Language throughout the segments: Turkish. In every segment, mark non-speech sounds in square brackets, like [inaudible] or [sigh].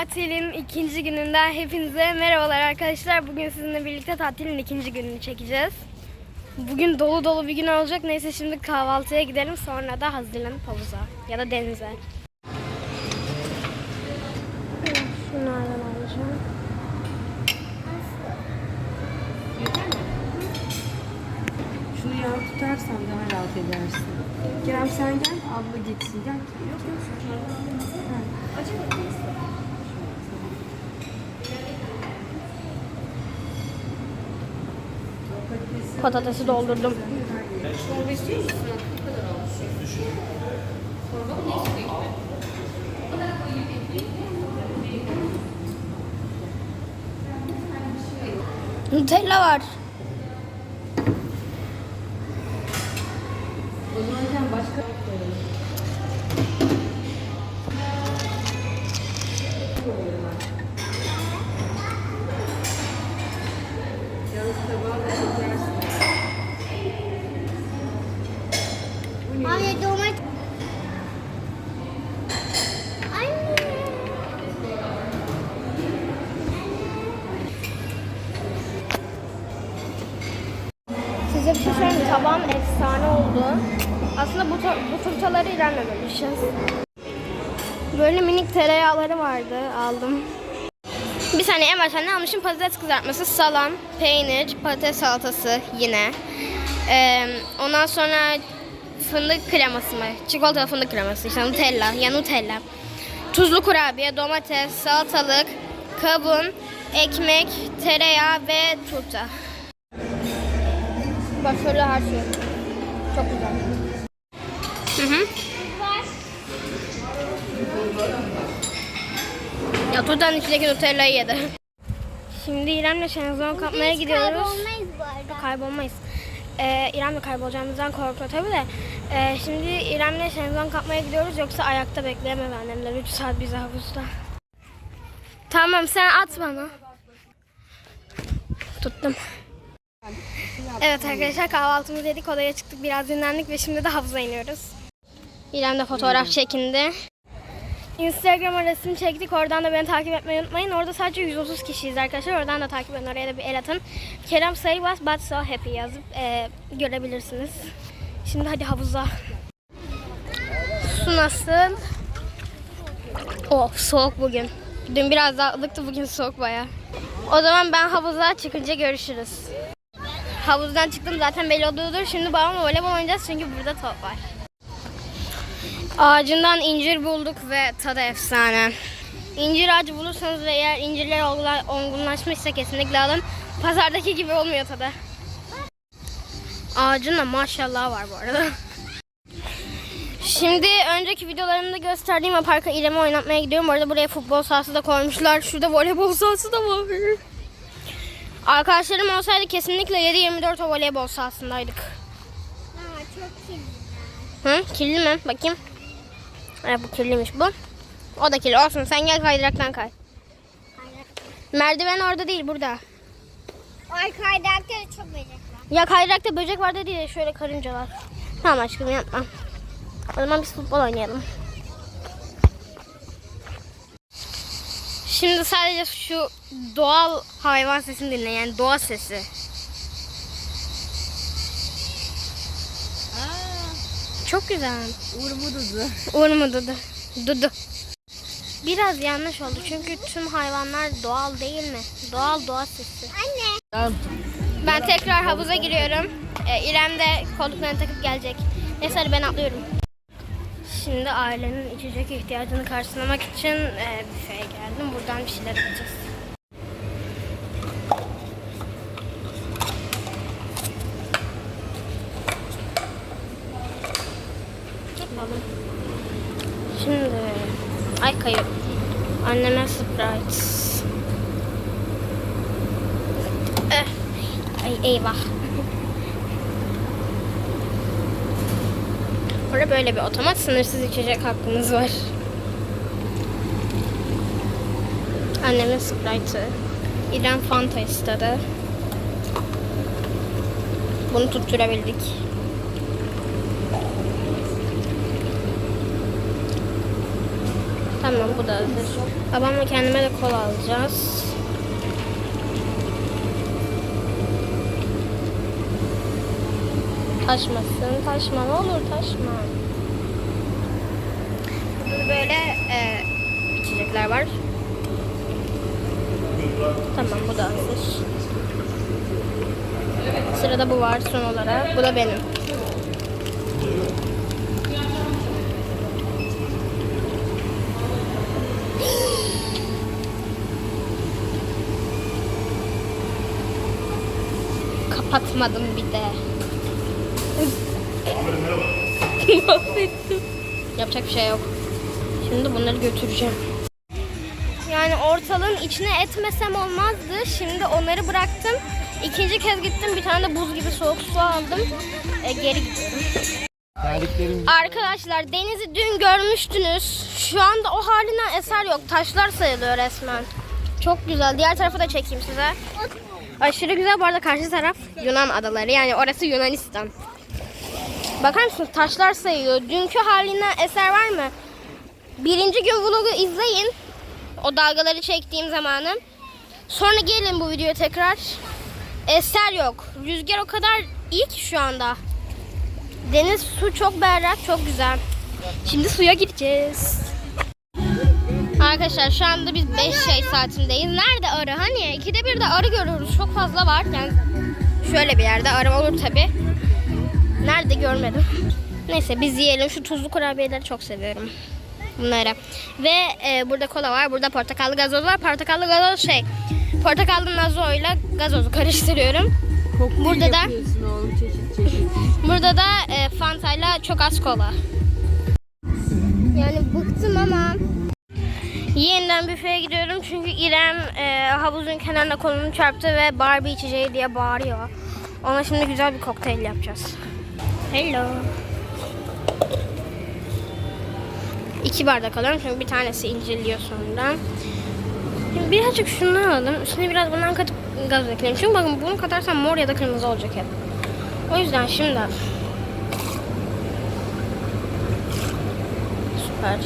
Tatilin ikinci gününden hepinize merhabalar arkadaşlar. Bugün sizinle birlikte tatilin ikinci gününü çekeceğiz. Bugün dolu dolu bir gün olacak. Neyse şimdi kahvaltıya gidelim. Sonra da hazırlanıp havuza ya da denize. Şunlardan alacağım. Şunu yan tutarsan daha rahat edersin. Kerem sen gel, abla geçsin. Gel. Yok yok. Acele Patatesi doldurdum. Çorba istiyor? Nutella var. İlerlememişiz. Böyle minik tereyağları vardı. Aldım. Bir saniye en başta ne almışım? Patates kızartması, salam, peynir, patates salatası yine. Ee, ondan sonra fındık kreması mı? Çikolatalı fındık kreması. işte Nutella, ya Nutella. Tuzlu kurabiye, domates, salatalık, kavun, ekmek, tereyağı ve turta. Başarılı her şey. Çok güzel. Hı hı. Ya turtanın içindeki Nutella'yı yedi. Şimdi İrem'le şenzon kapmaya gidiyoruz. kaybolmayız bu arada. Kaybolmayız. Ee, İrem'le kaybolacağımızdan korkuyor tabii de. Ee, şimdi İrem'le şenzon kapmaya gidiyoruz yoksa ayakta bekleyemem annemler. 3 saat bizi havuzda. Tamam sen at bana. Tuttum. Evet arkadaşlar kahvaltımızı yedik odaya çıktık biraz dinlendik ve şimdi de havuza iniyoruz. İrem de fotoğraf çekindi. Instagram'a resim çektik. Oradan da beni takip etmeyi unutmayın. Orada sadece 130 kişiyiz arkadaşlar. Oradan da takip edin. Oraya da bir el atın. Kerem Sayılmaz but so happy yazıp e, görebilirsiniz. Şimdi hadi havuza. Su nasıl? Oh soğuk bugün. Dün biraz daha ılıktı bugün soğuk baya. O zaman ben havuza çıkınca görüşürüz. Havuzdan çıktım zaten belli oluyordur. Şimdi babamla voleybol oynayacağız çünkü burada top var. Ağacından incir bulduk ve tadı efsane. İncir ağacı bulursanız ve eğer incirler olgunla- olgunlaşmışsa kesinlikle alın. Pazardaki gibi olmuyor tadı. Ağacın da maşallah var bu arada. Şimdi önceki videolarımda gösterdiğim o parka İrem'i oynatmaya gidiyorum. Bu arada buraya futbol sahası da koymuşlar. Şurada voleybol sahası da var. Arkadaşlarım olsaydı kesinlikle 7-24 o voleybol sahasındaydık. Aa, çok kirli. Hı? Kirli mi? Bakayım. Evet bu kirliymiş bu. O da kirli. Olsun sen gel kaydıraktan kay. Merdiven orada değil burada. Ay kaydakta da çok böcek var. Ya kaydırakta böcek var dedi ya şöyle karıncalar. Tamam aşkım yapma. O zaman biz futbol oynayalım. Şimdi sadece şu doğal hayvan sesini dinle yani doğa sesi. Çok güzel. Uğurmu dudu. Uğur mu Dudu? Dudu. Biraz yanlış oldu çünkü tüm hayvanlar doğal değil mi? Doğal doğa sesi. Anne. Ben tekrar havuza giriyorum. Ee, İrem de kolluklarını takıp gelecek. Neyse hadi ben atlıyorum. Şimdi ailenin içecek ihtiyacını karşılamak için e, büfeye geldim. Buradan bir şeyler alacağız. Yapalım. Şimdi ay kayıp. Anneme surprise. Eh. Ay eyvah. Burada böyle bir otomat sınırsız içecek hakkımız var. Annemin Sprite'ı. İrem Fanta istedi. Bunu tutturabildik. Tamam bu da hazır. Babamla kendime de kola alacağız. Taşmasın, taşma ne olur taşma. Burada böyle e, içecekler var. Tamam bu da hazır. Sırada bu var son olarak. Bu da benim. [gasps] Kapatmadım bir de. [laughs] Mahvettim. Yapacak bir şey yok. Şimdi bunları götüreceğim. Yani ortalığın içine etmesem olmazdı. Şimdi onları bıraktım. İkinci kez gittim. Bir tane de buz gibi soğuk su aldım. E, geri. Terliklerim Arkadaşlar denizi dün görmüştünüz. Şu anda o halinden eser yok. Taşlar sayılıyor resmen. Çok güzel. Diğer tarafı da çekeyim size. Aşırı güzel. Bu arada karşı taraf Yunan adaları. Yani orası Yunanistan. Bakar mısınız? Taşlar sayılıyor. Dünkü halinden eser var mı? Birinci gün vlogu izleyin. O dalgaları çektiğim zamanı. Sonra gelin bu videoya tekrar. Eser yok. Rüzgar o kadar iyi ki şu anda. Deniz su çok berrak, çok güzel. Şimdi suya gideceğiz. Arkadaşlar şu anda biz 5 şey saatindeyiz. Nerede arı? Hani ikide bir de arı görüyoruz. Çok fazla var. Yani şöyle bir yerde arı olur tabi. Nerede görmedim. Neyse biz yiyelim. Şu tuzlu kurabiyeleri çok seviyorum. Bunları. Ve e, burada kola var. Burada portakallı gazoz var. Portakallı gazoz şey. Portakallı nazoyla gazozu [laughs] karıştırıyorum. Koklayı Burada da- oğlum çeşit çeşit. Burada da e, Fanta'yla çok az kola. Yani bıktım ama yeniden büfeye gidiyorum çünkü İrem e, havuzun kenarına kolunu çarptı ve Barbie içeceği diye bağırıyor. Ona şimdi güzel bir kokteyl yapacağız. Hello. İki bardak alıyorum çünkü bir tanesi inceliyor sonra. Şimdi birazcık şundan alalım. Üstüne biraz bundan katıp gaz ekleyelim. Çünkü bakın bunu katarsam mor ya da kırmızı olacak hep. O yüzden şimdi süper.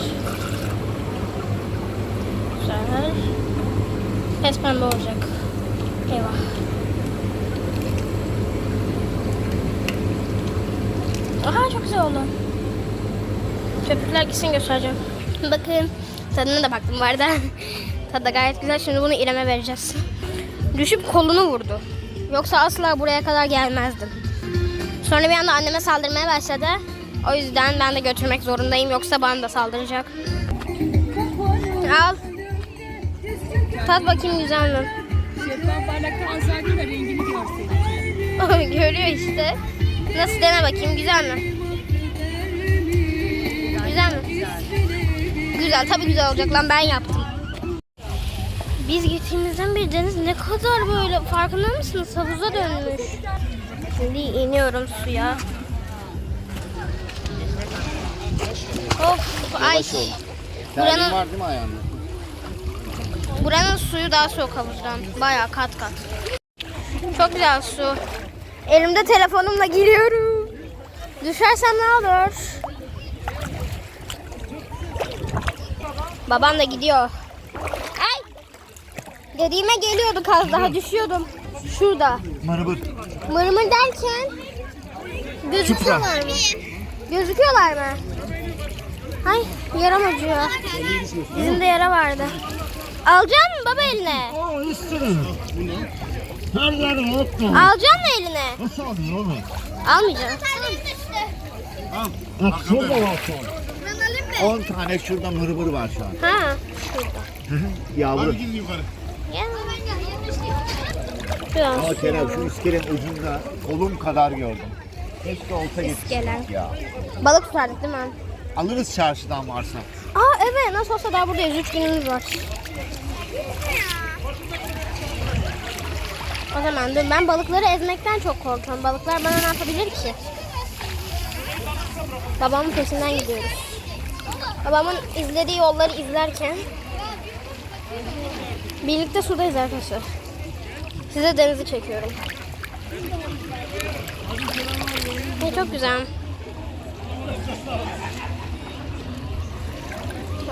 Güzel. Pes pembe olacak. Eyvah. Aha çok güzel oldu. Köpükler gitsin göstereceğim. Bakın tadına da baktım bu arada. [laughs] Tadı da gayet güzel. Şimdi bunu İrem'e vereceğiz. Düşüp kolunu vurdu. Yoksa asla buraya kadar gelmezdim. Sonra bir anda anneme saldırmaya başladı. O yüzden ben de götürmek zorundayım. Yoksa bana da saldıracak. Al. Tat bakayım güzel mi? Şeffaf bardaktan da rengini görseydin. [laughs] Görüyor işte. Nasıl dene bakayım güzel mi? Güzel mi? Güzel. Tabii güzel olacak lan ben yaptım. Biz gittiğimizden beri deniz ne kadar böyle farkında mısınız? Havuza dönmüş. Şimdi iniyorum suya. Of ay. Buranın- Terliğin var değil mi ayağında? Buranın suyu daha soğuk havuzdan. Bayağı kat kat. Çok güzel su. Elimde telefonumla giriyorum. Düşersem ne olur? Babam da gidiyor. Ay! Dediğime geliyorduk az daha düşüyordum. Şurada. Mırmır. Mırmır derken gözüküyorlar mı? Gözüküyorlar mı? Ay yaram acıyor. Bizim de yara vardı. Alacak mı baba eline? Aa. Her yerim yoktu. Alacak mı eline? Nasıl alıyor oğlum? Almayacağım. Al. Bak şurada var şu an. 10 tane şurada mırmır var şu an. Ha. Yavru. Ya. Biraz. Ama Kerem şu iskelenin ucunda kolum kadar gördüm. Keşke olsa İskele. getirsek ya. Balık tutardık değil mi? Alırız çarşıdan varsa. Aa evet nasıl olsa daha buradayız. Üç günümüz var. O zaman dur ben balıkları ezmekten çok korkuyorum. Balıklar bana ne yapabilir ki? Babamın peşinden gidiyoruz. Babamın izlediği yolları izlerken birlikte sudayız arkadaşlar. Size denizi çekiyorum. Ay, çok güzel.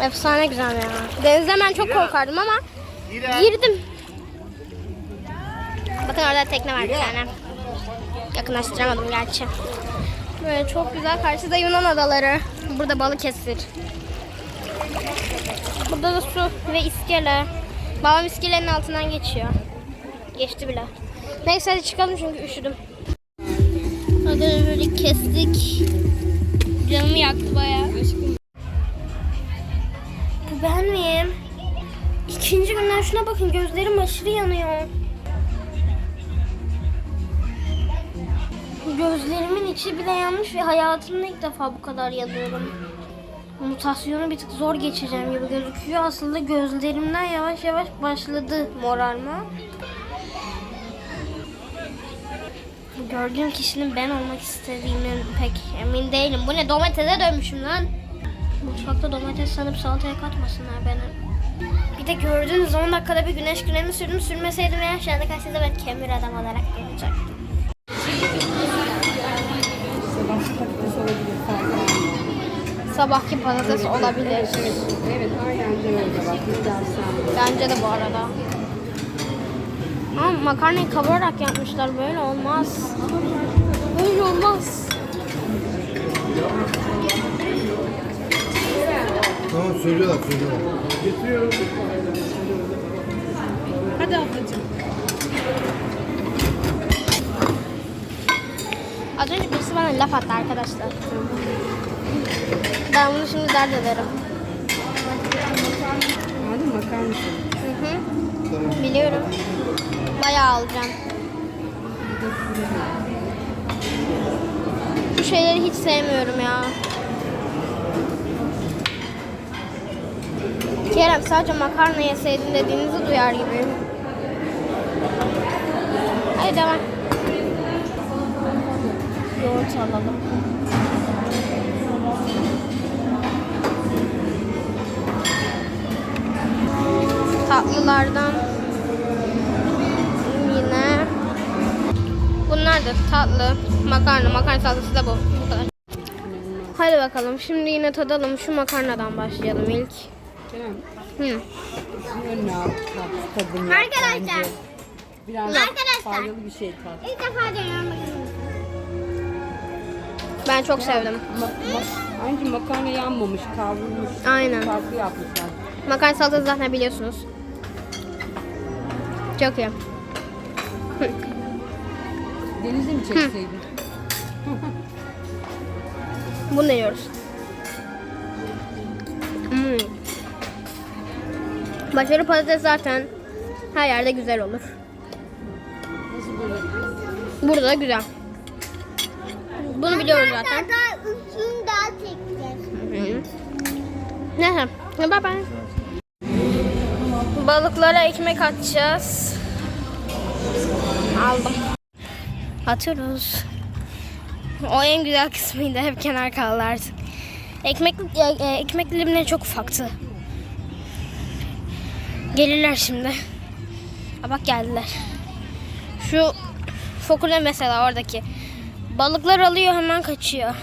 Efsane güzel ya. Denizde ben çok korkardım ama girdim. Bakın orada tekne var bir tane. Yakınlaştıramadım gerçi. Böyle çok güzel. Karşıda Yunan adaları. Burada Balıkesir. Burada da su ve iskele. Babam iskelenin altından geçiyor. Geçti bile. Neyse hadi çıkalım çünkü üşüdüm. Hadi böyle kestik. Canımı yaktı bayağı. Bu ben miyim? İkinci günden şuna bakın gözlerim aşırı yanıyor. Gözlerimin içi bile yanmış ve hayatımda ilk defa bu kadar yanıyorum. Mutasyonu bir tık zor geçeceğim gibi gözüküyor. Aslında gözlerimden yavaş yavaş başladı morarma. Gördüğüm kişinin ben olmak istediğimin pek emin değilim. Bu ne domatese dönmüşüm lan. Mutfakta domates sanıp salataya katmasınlar beni. Bir de gördüğünüz 10 dakikada bir güneş kremi sürdüm. Sürmeseydim eğer şu anda karşınızda ben kemir adam olarak gelecektim. Sabahki patates olabilir. Farklı Sabahki patates olabilir. Evet aynen de öyle bak. Bence de bu arada. Ama makarnayı kavurarak yapmışlar. Böyle olmaz. Böyle olmaz. Tamam söylüyorlar söylüyorlar. Hadi ablacığım. Az önce birisi bana laf attı arkadaşlar. Ben bunu şimdi dert ederim. Hadi bakar mısın? Hı hı. Biliyorum. Bayağı alacağım. Bu şeyleri hiç sevmiyorum ya. Kerem sadece makarna yeseydin dediğinizi duyar gibi. Hadi devam. Yoğurt alalım. Tatlılardan yine bunlar da tatlı makarna makarna salatası da bu. Bu kadar. Hadi bakalım şimdi yine tadalım şu makarnadan başlayalım ilk. Hı. Arkadaşlar. Biraz Arkadaşlar. faydalı bir şey tat. İlk defa deniyorum. Ben çok sevdim. Ma ma Hangi makarna yanmamış, kavrulmuş. Aynen. Farklı yapmışlar. Makarna salatası zaten biliyorsunuz. Çok iyi. Denize mi çekseydin? Bunu deniyoruz. Hmm. Başarılı patates zaten her yerde güzel olur. Nasıl böyle? Burada da güzel. Bunu biliyoruz zaten. Daha üstünü daha çekeceğiz. Neyse. Bye bye. Balıklara ekmek atacağız. Aldım. Atıyoruz. O en güzel kısmıydı. Hep kenar kaldı artık. Ekmek, e, e, ekmek dilimleri çok ufaktı. Gelirler şimdi. Ha bak geldiler. Şu fokule mesela oradaki. Balıklar alıyor hemen kaçıyor.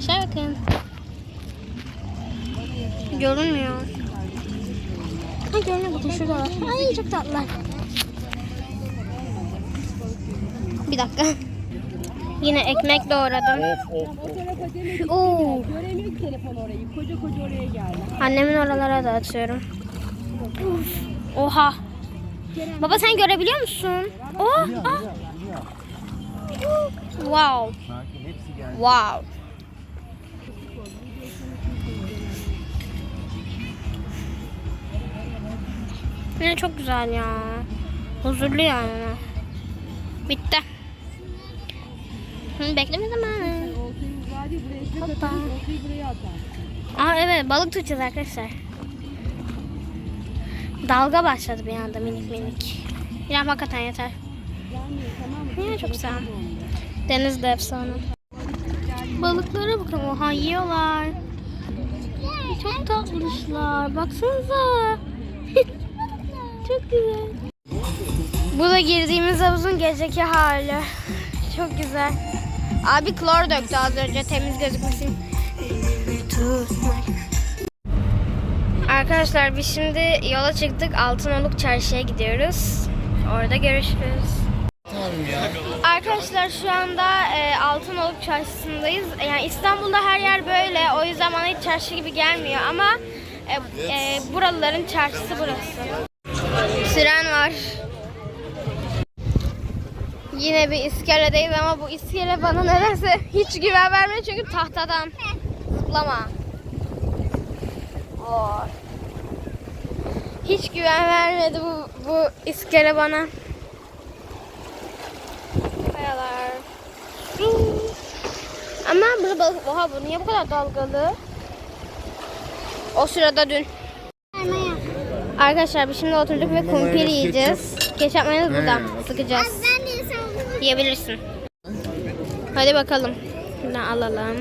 Aşağı bakın. Görünmüyor. Ha görünüyor bakın şurada var. Ay çok tatlılar. Bir dakika. Yine ekmek doğradım. Of of of. Oo. Göremiyor ki telefon orayı. Koca koca oraya geldi. Annemin oralara da atıyorum. Oha. Baba sen görebiliyor musun? Oh. ah. Wow. Sakin hepsi geldi. Wow. Yine çok güzel ya. Huzurlu yani. Bitti. Hı, bekleme zamanı. Hoppa. Aa evet balık tutacağız arkadaşlar. Dalga başladı bir anda minik minik. İrem hakikaten yeter. Yine çok güzel. Deniz de efsane. Balıklara bakın oha yiyorlar. Çok tatlışlar. Baksanıza. Çok güzel. Bu da girdiğimiz havuzun geceki hali. Çok güzel. Abi klor döktü az önce temiz gözükmesin. Arkadaşlar biz şimdi yola çıktık. Altınoluk Çarşı'ya gidiyoruz. Orada görüşürüz. Arkadaşlar şu anda e, Altınoluk Çarşısı'ndayız. Yani İstanbul'da her yer böyle. O yüzden bana hiç çarşı gibi gelmiyor ama e, e, buralıların çarşısı burası. Tren var. Yine bir iskeledeyiz ama bu iskele bana nedense hiç güven vermiyor çünkü tahtadan. Zıplama. Oy. Hiç güven vermedi bu, bu iskele bana. Kayalar. Ama balık... Oha bu niye bu kadar dalgalı? O sırada dün. Arkadaşlar biz şimdi oturduk ve kumpir yiyeceğiz. Ketçap mayonez buradan sıkacağız. Yiyebilirsin. Hadi bakalım. Buradan alalım.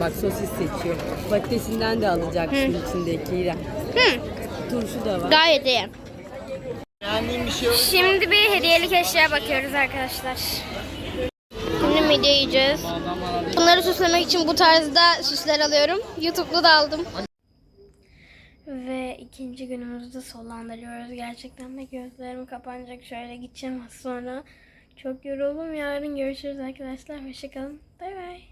Bak sosis seçiyor. Patatesinden de alacaksın içindekiyle. Hı, Turşu da var. gayet iyi. Beğendiğin bir şey olur. Şimdi bir hediyelik eşya bakıyoruz arkadaşlar. Şimdi midye yiyeceğiz. Bunları süslemek için bu tarzda süsler alıyorum. YouTube'da da aldım. Ve ikinci günümüzde sonlandırıyoruz. Gerçekten de gözlerim kapanacak. Şöyle gideceğim az sonra. Çok yoruldum. Yarın görüşürüz arkadaşlar. Hoşçakalın. Bay bay.